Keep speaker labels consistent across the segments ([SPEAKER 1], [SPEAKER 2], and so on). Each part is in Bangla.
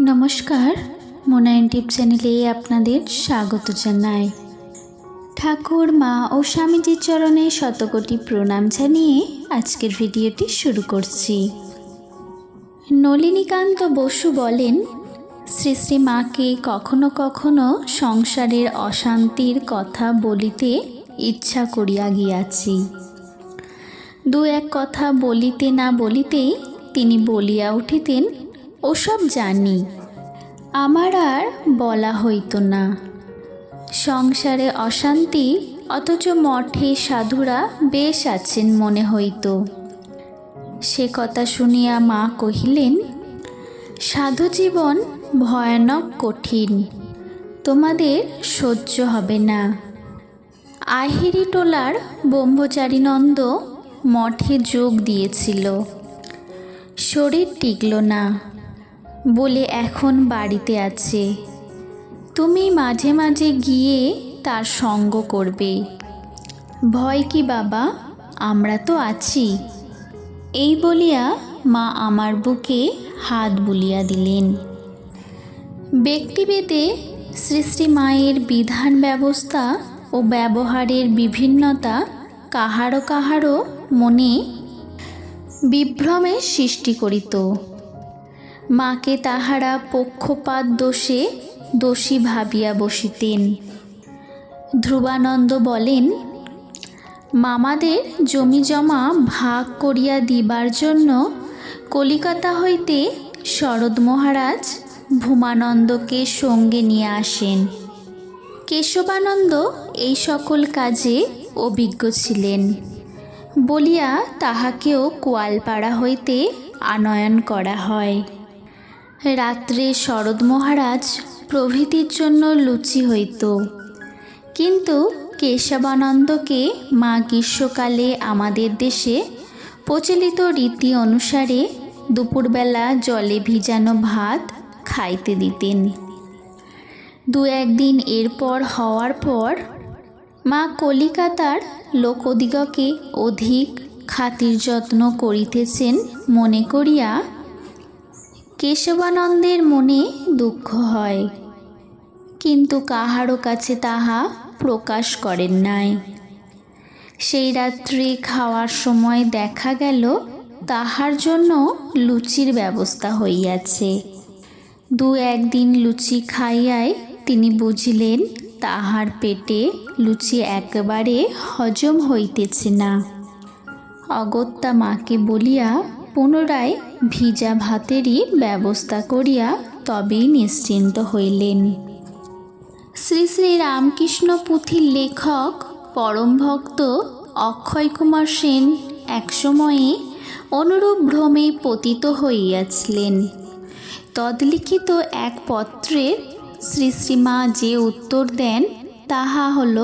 [SPEAKER 1] নমস্কার, মোনায়ন টিপ চ্যানেলে আপনাদের স্বাগত জানাই। ঠাকুর, মা ও স্বামীজির চরণে শতকোটি প্রণাম জানিয়ে আজকের ভিডিওটি শুরু করছি। নলিনীকান্ত বসু বলেন, শ্রী শ্রী মাকে কখনো কখনো সংসারের অশান্তির কথা বলিতে ইচ্ছা করিয়া গিয়াছি। দু এক কথা বলিতে না বলিতেই তিনি বলিয়া উঠিতেন ওসব জানি। আমার আর বলা হইতো না। সংসারে অশান্তি, অথচ মঠে সাধুরা বেশ আছেন মনে হইত। সে কথা শুনিয়া মা কহিলেন, সাধু জীবন ভয়ানক কঠিন, তোমাদের সহ্য হবে না। আহিরি টোলার ব্রহ্মচারীনন্দ মঠে যোগ দিয়েছিল। শরীর টিকল না। বলে এখন বাড়িতে আছে। তুমি মাঝে মাঝে গিয়ে তার সঙ্গ করবে। ভয় কি বাবা? আমরা তো আছি। এই বলিয়া মা আমার বুকে হাত বুলিয়া দিলেন। ব্যক্তিভেদে শ্রী শ্রী মায়ের বিধান ব্যবস্থা ও ব্যবহারের বিভিন্নতা কাহারো কাহারও মনে বিভ্রমের সৃষ্টি করিত। মাকে তাহারা পক্ষপাত দোষে দোষী ভাবিয়া বসিতেন। ধ্রুবানন্দ বলেন, মামাদের জমি জমা ভাগ করিয়া দিবার জন্য কলিকাতা হইতে শরৎ মহারাজ ভূমানন্দকে সঙ্গে নিয়ে আসেন। কেশবানন্দ এই সকল কাজে অভিজ্ঞ ছিলেন, বলিয়া তাহাকেও কোয়ালপাড়া হইতে আনয়ন করা হয়। রাত্রে শরৎ মহারাজ প্রভৃতির জন্য লুচি হইত। কিন্তু কেশবানন্দকে মা গ্রীষ্মকালে আমাদের দেশে প্রচলিত রীতি অনুসারে দুপুরবেলা জলে ভিজানো ভাত খাইতে দিতেন। দু একদিন এরপর হওয়ার পর মা কলিকাতার লোকদিগকে অধিক খাতির যত্ন করিতেছেন মনে করিয়া কেশবানন্দের মনে দুঃখ হয়। কিন্তু কাহারও কাছে তাহা প্রকাশ করেন নাই। সেই রাত্রে খাওয়ার সময় দেখা গেল, তাহার জন্য লুচির ব্যবস্থা হইয়াছে। দু একদিন লুচি খাইয়াই তিনি বুঝিলেন, তাহার পেটে লুচি একেবারে হজম হইতেছে না। অগত্যা মাকে বলিয়া পুনরায় ভিজা ভাতেরই ব্যবস্থা করিয়া তবেই নিশ্চিন্ত হইলেন। শ্রী শ্রী রামকৃষ্ণ পুঁথির লেখক, পরম ভক্ত অক্ষয় কুমার সেন একসময়ে অনুরূপ ভ্রমে পতিত হইয়াছিলেন। তদলিখিত এক পত্রের শ্রী শ্রীমা যে উত্তর দেন, তাহা হল,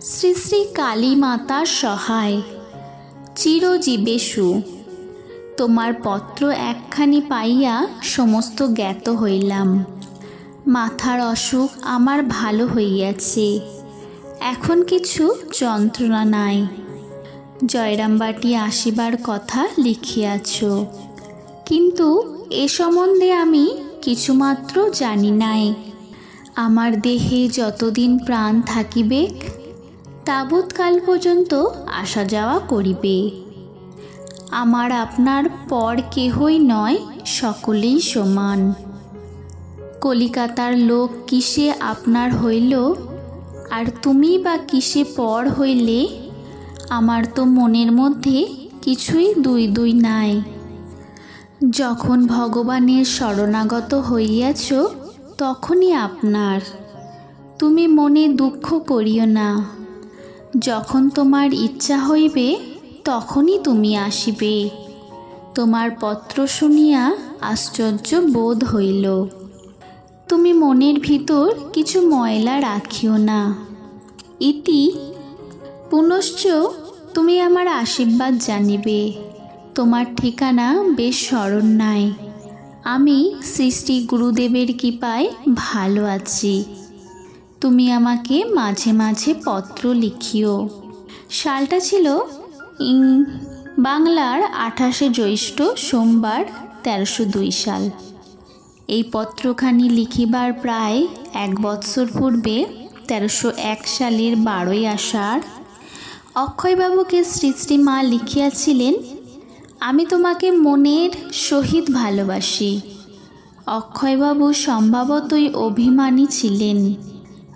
[SPEAKER 1] শ্রী শ্রী কালী মাতার সহায় চিরজীবেশু তোমার পত্র একখানি পাইয়া সমস্ত জ্ঞাত হইলাম। মাথার অসুখ আমার ভালো হইয়াছে। এখন কিছু যন্ত্রণা নাই। জয়রামবাটি আসিবার কথা লিখিয়াছ। কিন্তু এ সম্বন্ধে আমি কিছুমাত্র জানি নাই। আমার দেহে যতদিন প্রাণ থাকিবে তাবৎকাল পর্যন্ত আসা যাওয়া করিবে। আমার আপনার পর কেহই নয়, সকলেই সমান। কলিকাতার লোক কিসে আপনার হইল? আর তুমি বা কিসে পর হইলে? আমার তো মনের মধ্যে কিছুই দুই দুই নাই। যখন ভগবানের শরণাগত হইয়াছ, তখনই আপনার। তুমি মনে দুঃখ করিও না। যখন তোমার ইচ্ছা হইবে তখনই তুমি আসিবে। তোমার পত্র শুনিয়া আশ্চর্য বোধ হইল। তুমি মনের ভিতর কিছু ময়লা রাখিও না। ইতি, পুনশ্চ তুমি আমার আশীর্বাদ জানিবে। তোমার ঠিকানা বেশ স্মরণ নাই। আমি সৃষ্টি গুরুদেবের কৃপায় ভালো আছি। তুমি আমাকে মাঝে মাঝে পত্র লিখিও। সালটা ছিল বাংলার আঠাশে জ্যৈষ্ঠ সোমবার তেরোশো দুই সাল। এই পত্রখানি লিখিবার প্রায় এক বৎসর পূর্বে তেরোশো এক সালের বারোই আষাঢ় অক্ষয়বাবুকে শ্রী মা লিখিয়াছিলেন, আমি তোমাকে মনের সহিত ভালোবাসি। অক্ষয়বাবু সম্ভবতই অভিমানী ছিলেন।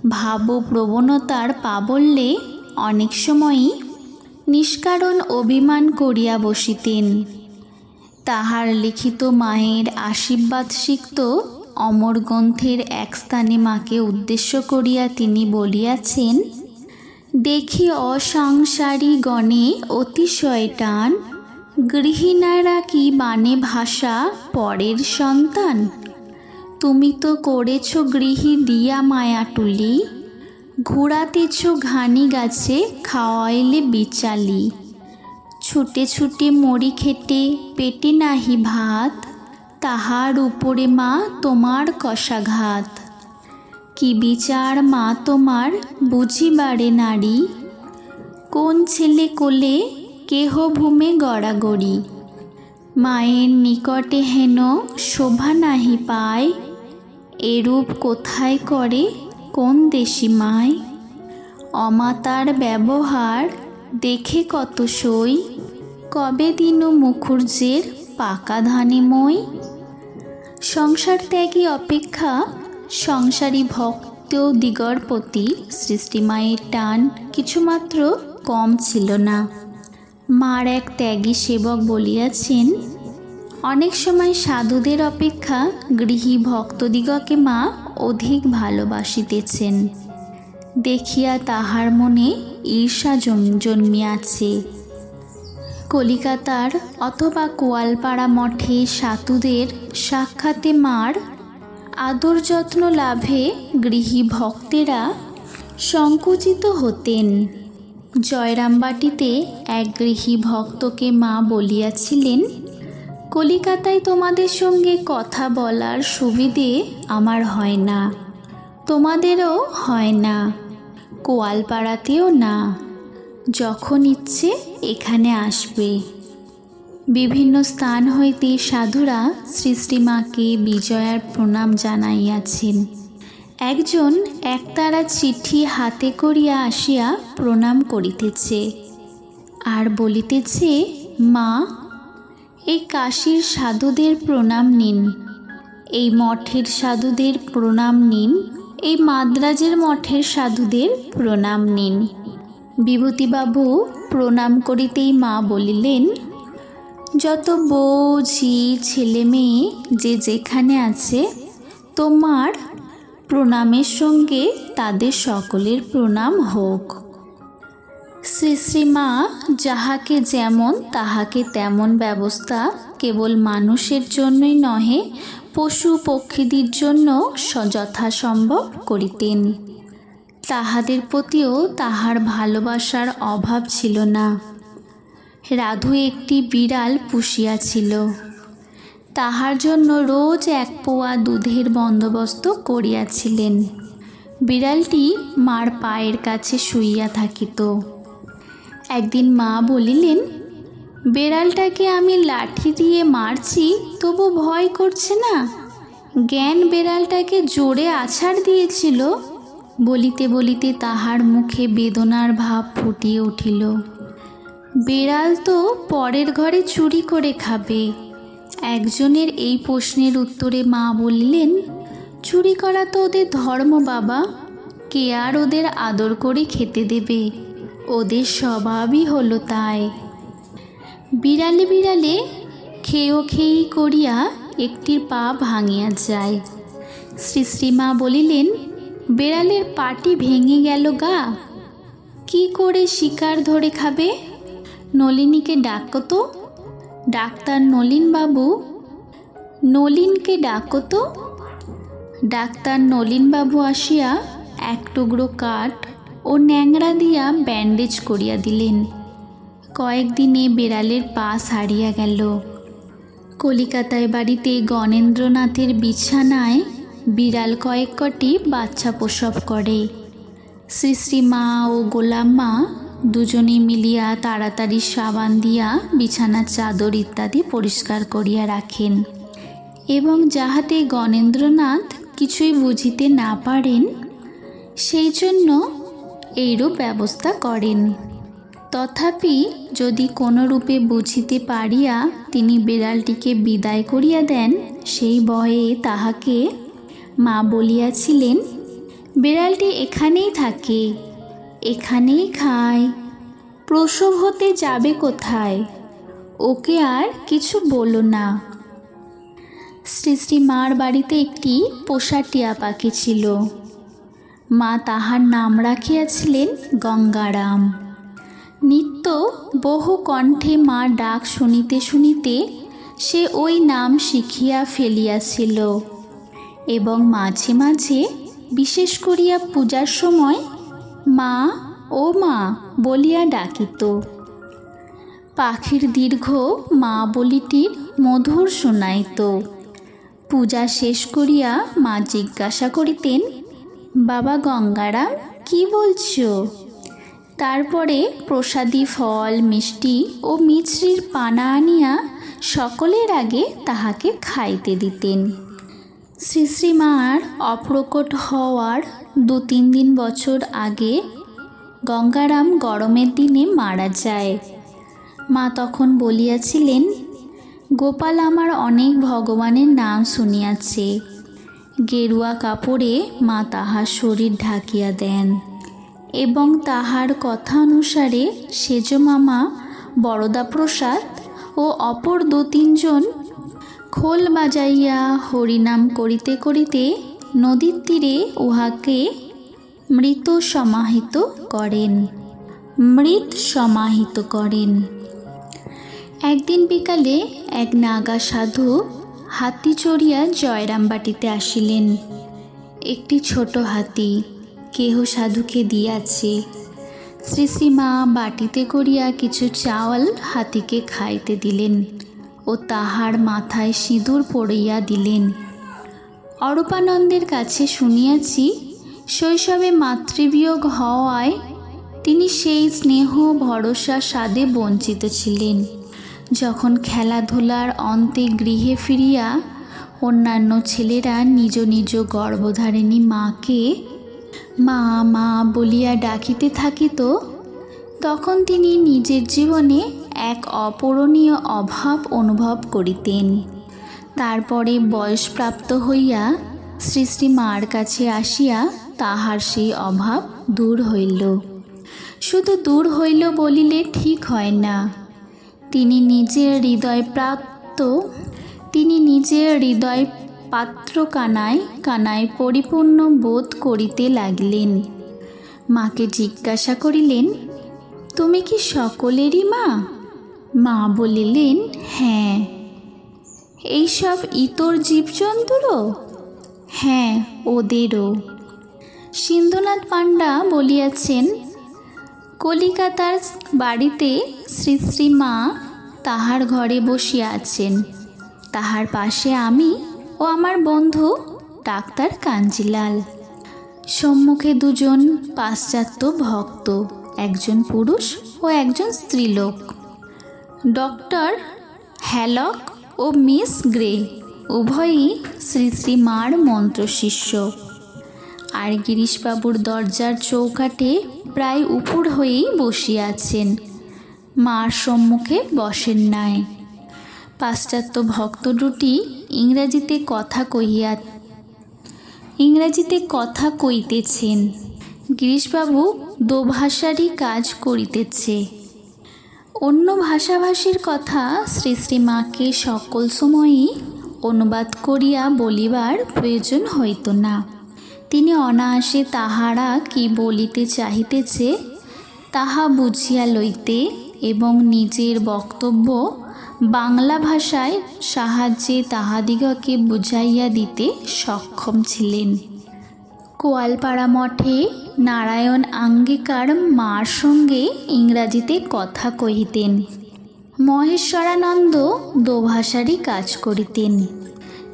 [SPEAKER 1] ভাবপ্রবণতার প্রাবল্যে অনেক সময়ই নিষ্কারণ অভিমান করিয়া বসিতেন। তাহার লিখিত মায়ের আশীর্বাদ সিক্ত অমর গ্রন্থের এক স্থানে মাকে উদ্দেশ্য করিয়া তিনি বলিয়াছেন, দেখি অসাংসারী গণে অতিশয় টান গৃহিণারা কি বানে ভাষা পরের সন্তান? তুমি তো করেছ গৃহী দিয়া মায়া টুলি ঘোরাতেছ ঘানি গাছে খাওয়াইলে বিচালি। ছুটে ছুটে মরি খেটে পেটে নাহি ভাত, তাহার উপরে মা তোমার কষাঘাত। কি বিচার মা তোমার বুঝিবারে নারী? কোন ছেলে কোলে কেহ ভূমে গড়াগড়ি? মায়ের নিকটে হেন শোভা নাহি পায়, এরূপ কোথায় করে কোন দেশি মায় অমাতার ব্যবহার দেখে কত সই? কবে দিন মুখুর্জের পাকা ধানে মই? সংসার ত্যাগী অপেক্ষা সংসারী ভক্ত দিগর প্রতি সৃষ্টিমায়ের টান কিছুমাত্র কম ছিল না। মার এক ত্যাগী সেবক বলিয়াছেন, অনেক সময় সাধুদের অপেক্ষা গৃহী ভক্তদিগকে মা অধিক ভালোবাসিতেছেন। দেখিয়া তাহার মনে ঈর্ষা জম- জন্মিয়াছে। কলিকাতার অথবা কোয়ালপাড়া মঠে সাতুদের সাক্ষাতে মার আদর যত্ন লাভে গৃহী ভক্তেরা সংকুচিত হতেন। জয়রামবাটিতে এক গৃহী ভক্তকে মা বলিয়াছিলেন কলিকাতায় তোমাদের সঙ্গে কথা বলার সুবিধে আমার হয় না। তোমাদেরও হয় না। কোয়ালপাড়াতেও না। যখন ইচ্ছে এখানে আসবে। বিভিন্ন স্থান হইতে সাধুরা শ্রী শ্রীমাকে বিজয়ার প্রণাম জানাইয়াছেন। একজন একতারা চিঠি হাতে করিয়া আসিয়া প্রণাম করিতেছে। আর বলিতেছে, মা এই কাশীর সাধুদের প্রণাম নিন। এই মঠের সাধুদের প্রণাম নিন। এই মাদ্রাজের মঠের সাধুদের প্রণাম নিন। বিভূতিবাবু প্রণাম করিতেই মা বলিলেন, যত বউ ঝি ছেলে মেয়ে যে যেখানে আছে, তোমার প্রণামের সঙ্গে তাদের সকলের প্রণাম হোক। শ্রী শ্রীমা যাহাকে যেমন, তাহাকে তেমন ব্যবস্থা কেবল মানুষের জন্যই নহে, পশু পক্ষীদের জন্য যথাসম্ভব করিতেন। তাহাদের প্রতিও তাহার ভালোবাসার অভাব ছিল না। রাধু একটি বিড়াল পুষিয়াছিল। তাহার জন্য রোজ এক পোয়া দুধের বন্দোবস্ত করিয়াছিলেন। বিড়ালটি মার পায়ের কাছে শুইয়া থাকিত। একদিন মা বলিলেন, বেড়ালটাকে আমি লাঠি দিয়ে মারছি, তবু ভয় করছে না। জ্ঞান বেড়ালটাকে জোরে আছাড় দিয়েছিল। বলিতে বলিতে তাহার মুখে বেদনার ভাব ফুটিয়ে উঠিল। বেড়াল তো পরের ঘরে চুরি করে খাবে। একজনের এই প্রশ্নের উত্তরে মা বললেন, চুরি করা তো ওদের ধর্ম বাবা। কে আর ওদের আদর করে খেতে দেবে? ওদের স্বভাবই হলো তাই। বিড়ালে বিড়ালে খেয়েও খেয়েই করিয়া একটির পা ভাঙিয়া যায়। শ্রী শ্রীমা বলিলেন, বেড়ালের পাটি ভেঙে গেল গা। কি করে শিকার ধরে খাবে? নলিনীকে ডাকো তো। ডাক্তার নলিনবাবু নলিনকে ডাকো তো। ডাক্তার নলিনবাবু আসিয়া এক টুকরো কাঠ ও ন্যাংরা দিয়া ব্যান্ডেজ করিয়া দিলেন। কয়েকদিনে বেড়ালের পা সারিয়া গেল। কলিকাতায় বাড়িতে গণেন্দ্রনাথের বিছানায় বিড়াল কয়েক কটি বাচ্চা প্রসব করে। শ্রী শ্রী মা ও গোলাম মা দুজনে মিলিয়া তাড়াতাড়ি সাবান দিয়া বিছানার চাদর ইত্যাদি পরিষ্কার করিয়া রাখেন এবং যাহাতে গণেন্দ্রনাথ কিছুই বুঝিতে না পারেন, সেই জন্য এইরূপ ব্যবস্থা করেন। তথাপি যদি কোনো রূপে বুঝিতে পারিয়া তিনি বিড়ালটিকে বিদায় করিয়া দেন, সেই ভয়ে তাহাকে মা বলিয়াছিলেন, বিড়ালটি এখানেই থাকে, এখানেই খায়, প্রসব হতে যাবে কোথায়? ওকে আর কিছু বলো না। শ্রী শ্রী মার বাড়িতে একটি পোষা টিয়া পাখি ছিল। মা তাহার নাম রাখিয়াছিলেন গঙ্গারাম। নিত্য বহু কণ্ঠে মা ডাক শুনিতে শুনিতে সে ওই নাম শিখিয়া ফেলিয়াছিল এবং মাঝে মাঝে বিশেষ করিয়া পূজার সময় মা ও মা বলিয়া ডাকিত। পাখির দীর্ঘ মা বলিটির মধুর শোনাইত। পূজা শেষ করিয়া মা জিজ্ঞাসা করিতেন বাবা গঙ্গারাম কি বলছো? তারপরে প্রসাদী ফল, মিষ্টি ও মিছরির পানা আনিয়া সকলের আগে তাহাকে খাইতে দিতেন। শ্রী শ্রীমার অপ্রকট হওয়ার দু তিন দিন বছর আগে গঙ্গারাম গরমের দিনে মারা যায়। মা তখন বলিয়াছিলেন, গোপাল আমার অনেক ভগবানের নাম শুনিয়াছে। গেরুয়া কাপড়ে মা তাহার শরীর ঢাকিয়া দেন এবং তাহার কথা অনুসারে সেজ মামা, বরদা প্রসাদ ও অপর দু তিনজন খোল বাজাইয়া হরিনাম করিতে করিতে নদীর তীরে উহাকে মৃত সমাহিত করেন। মৃত সমাহিত করেন। একদিন বিকালে এক নাগা সাধু হাতি চড়িয়া জয়রাম জয়রামবাটিতে আসিলেন। একটি ছোট হাতি কেহ সাধুকে দিয়াছে। শ্রী শ্রীমা বাটিতে করিয়া কিছু চাওয়াল হাতিকে খাইতে দিলেন ও তাহার মাথায় সিঁদুর পড়িয়া দিলেন। অরূপানন্দের কাছে শুনিয়াছি, শৈশবে মাতৃবিয়োগ হওয়ায় তিনি সেই স্নেহ ভরসা স্বাদে বঞ্চিত ছিলেন। যখন খেলাধুলার অন্তে গৃহে ফিরিয়া অন্যান্য ছেলেরা নিজ নিজ গর্ভধারিণী মাকে, মা মা বলিয়া ডাকিতে থাকিত, তখন তিনি নিজের জীবনে এক অপূরণীয় অভাব অনুভব করিতেন। তারপরে বয়সপ্রাপ্ত হইয়া শ্রী শ্রী মার কাছে আসিয়া তাহার সেই অভাব দূর হইল। শুধু দূর হইল বলিলে ঠিক হয় না। তিনি নিজের হৃদয় প্রাপ্ত, তিনি নিজের হৃদয় পাত্র কানায় কানায় পরিপূর্ণ বোধ করিতে লাগিলেন। মাকে জিজ্ঞাসা করিলেন, তুমি কি সকলেরই মা? মা বলিলেন হ্যাঁ। এইসব ইতর জীবজন্তুরও? হ্যাঁ ওদেরও। সিন্ধুনাথ পাণ্ডা বলিয়াছেন, কলিকাতার বাড়িতে শ্রী শ্রী মা তাহার ঘরে বসিয়া আছেন। তাহার পাশে আমি ও আমার বন্ধু ডাক্তার কাঞ্জিলাল। সম্মুখে দুজন পাশ্চাত্য ভক্ত, একজন পুরুষ ও একজন স্ত্রীলোক। ডক্টর হ্যালক ও মিস গ্রে, উভয়ই শ্রী শ্রী মার মন্ত্রশিষ্য আর গিরিশবাবুর দরজার চৌকাঠে প্রায় উপুর হয়েই বসিয়া আছেন। মার সম্মুখে বসেন নাই। পাশ্চাত্য ভক্ত দুটি ইংরাজিতে কথা কহিয়া ইংরাজিতে কথা কইতেছেন। গিরিশবাবু দোভাষারই কাজ করিতেছে। অন্য ভাষাভাষীর কথা শ্রী শ্রী মাকে সকল সময়ই অনুবাদ করিয়া বলিবার প্রয়োজন হইত না। তিনি অনায়াসে তাহারা কি বলিতে চাহিতেছে, তাহা বুঝিয়া লইতে এবং নিজের বক্তব্য বাংলা ভাষায় সাহায্যে তাহাদিগকে বুঝাইয়া দিতে সক্ষম ছিলেন। কোয়ালপাড়া মঠে নারায়ণ আঙ্গিকার মার সঙ্গে ইংরাজিতে কথা কহিতেন। মহেশ্বরানন্দ দোভাষারই কাজ করিতেন।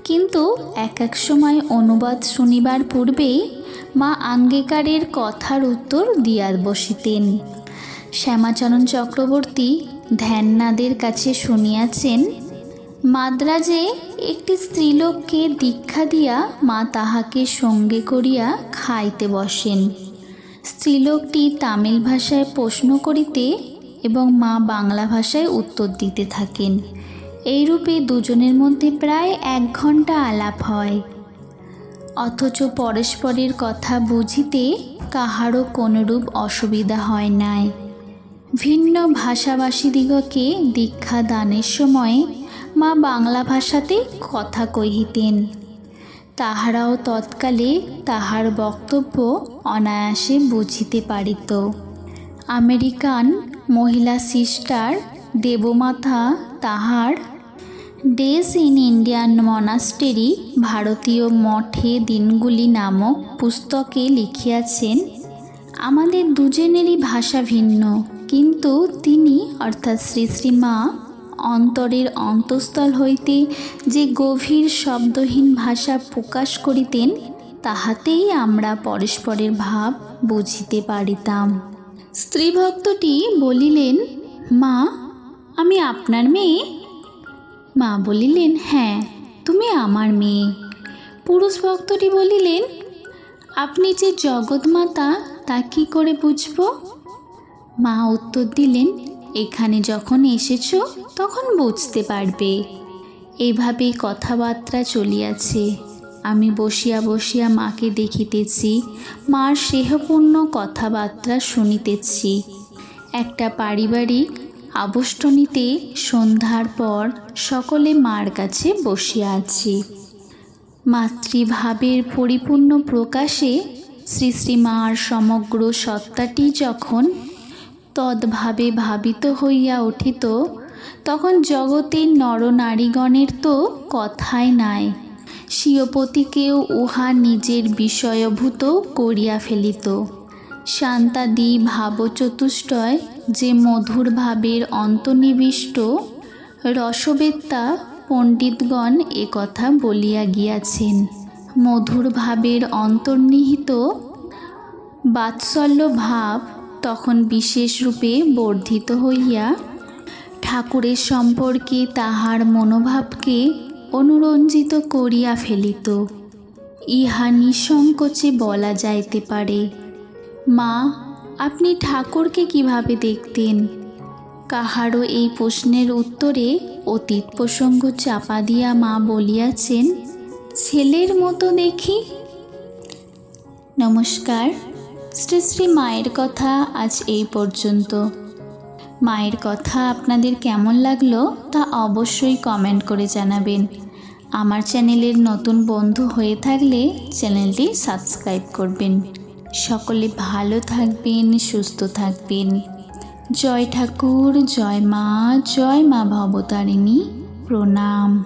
[SPEAKER 1] কিন্তু এক এক সময় অনুবাদ শুনিবার পূর্বেই মা আঙ্গিকারের কথার উত্তর দিয়া বসিতেন। শ্যামাচরণ চক্রবর্তী ধ্যাননাদের কাছে শুনিয়াছেন, মাদ্রাজে একটি স্ত্রীলোককে দীক্ষা দিয়া মা তাহাকে সঙ্গে করিয়া খাইতে বসেন। স্ত্রীলোকটি তামিল ভাষায় প্রশ্ন করিতে এবং মা বাংলা ভাষায় উত্তর দিতে থাকেন। এইরূপে দুজনের মধ্যে প্রায় এক ঘণ্টা আলাপ হয়। অথচ পরস্পরের কথা বুঝিতে কাহারও কোনরূপ অসুবিধা হয় নাই। ভিন্ন ভাষাভাষীদিগকে দীক্ষা দানের সময় মা বাংলা ভাষাতে কথা কহিতেন। তাহারাও তৎকালে তাহার বক্তব্য অনায়াসে বুঝিতে পারিত। আমেরিকান মহিলা সিস্টার দেবমাথা তাহার ডেস ইন ইন্ডিয়ান মনাস্টেরি ভারতীয় মঠে দিনগুলি নামক পুস্তকে লিখিয়াছেন, আমাদের দুজনেরই ভাষা ভিন্ন। কিন্তু তিনি, অর্থাৎ শ্রী শ্রীমা অন্তরের অন্তঃস্থল হইতে যে গভীর শব্দহীন ভাষা প্রকাশ করিতেন, তাহাতেই আমরা পরস্পরের ভাব বুঝিতে পারিতাম। স্ত্রীভক্তটি বলিলেন, মা, আমি আপনার মেয়ে? মা বলিলেন হ্যাঁ তুমি আমার মেয়ে। পুরুষ ভক্তটি বলিলেন, আপনি যে জগৎমাতা, তা কী করে বুঝব? মা উত্তর দিলেন, এখানে যখন এসেছ, তখন বুঝতে পারবে। এভাবে কথাবার্তা চলিয়াছে। আমি বসিয়া বসিয়া মাকে দেখিতেছি মার স্নেহপূর্ণ কথাবার্তা শুনিতেছি। একটা পারিবারিক আবষ্টনীতে সন্ধ্যার পর সকলে মার কাছে বসিয়া আছি। মাতৃভাবের পরিপূর্ণ প্রকাশে শ্রী শ্রী মার সমগ্র সত্তাটি যখন তদ্ভাবে ভাবিত হইয়া উঠিত, তখন জগতের নরনারীগণের তো কথাই নাই। স্বীয়পতিকেও উহা নিজের বিষয়ভূত করিয়া ফেলিত। শান্তাদি ভাবচতুষ্টয় যে মধুর ভাবের অন্তর্নিবিষ্ট রসবেত্তা পণ্ডিতগণ কথা বলিয়া গিয়াছেন। মধুর ভাবের অন্তর্নিহিত বাৎসল্য ভাব তখন বিশেষ রূপে বর্ধিত হইয়া ঠাকুরের সম্পর্কে তাহার মনোভাবকে অনুরঞ্জিত করিয়া ফেলিত। ইহা নিঃসংকোচে বলা যাইতে পারে, মা, আপনি ঠাকুরকে কীভাবে দেখতেন? কাহারও এই প্রশ্নের উত্তরে অতীত প্রসঙ্গ চাপা দিয়া মা বলিয়াছেন, ছেলের মতো দেখি। নমস্কার। শ্রী শ্রী মায়ের কথা আজ এই পর্যন্ত। মায়ের কথা আপনাদের কেমন লাগল তা অবশ্যই কমেন্ট করে জানাবেন। আমার চ্যানেলের নতুন বন্ধু হয়ে থাকলে চ্যানেলটি সাবস্ক্রাইব করবেন। সকলে ভালো থাকবেন, সুস্থ থাকবেন। জয় ঠাকুর, জয় মা জয় মা ভবতারিণী। প্রণাম।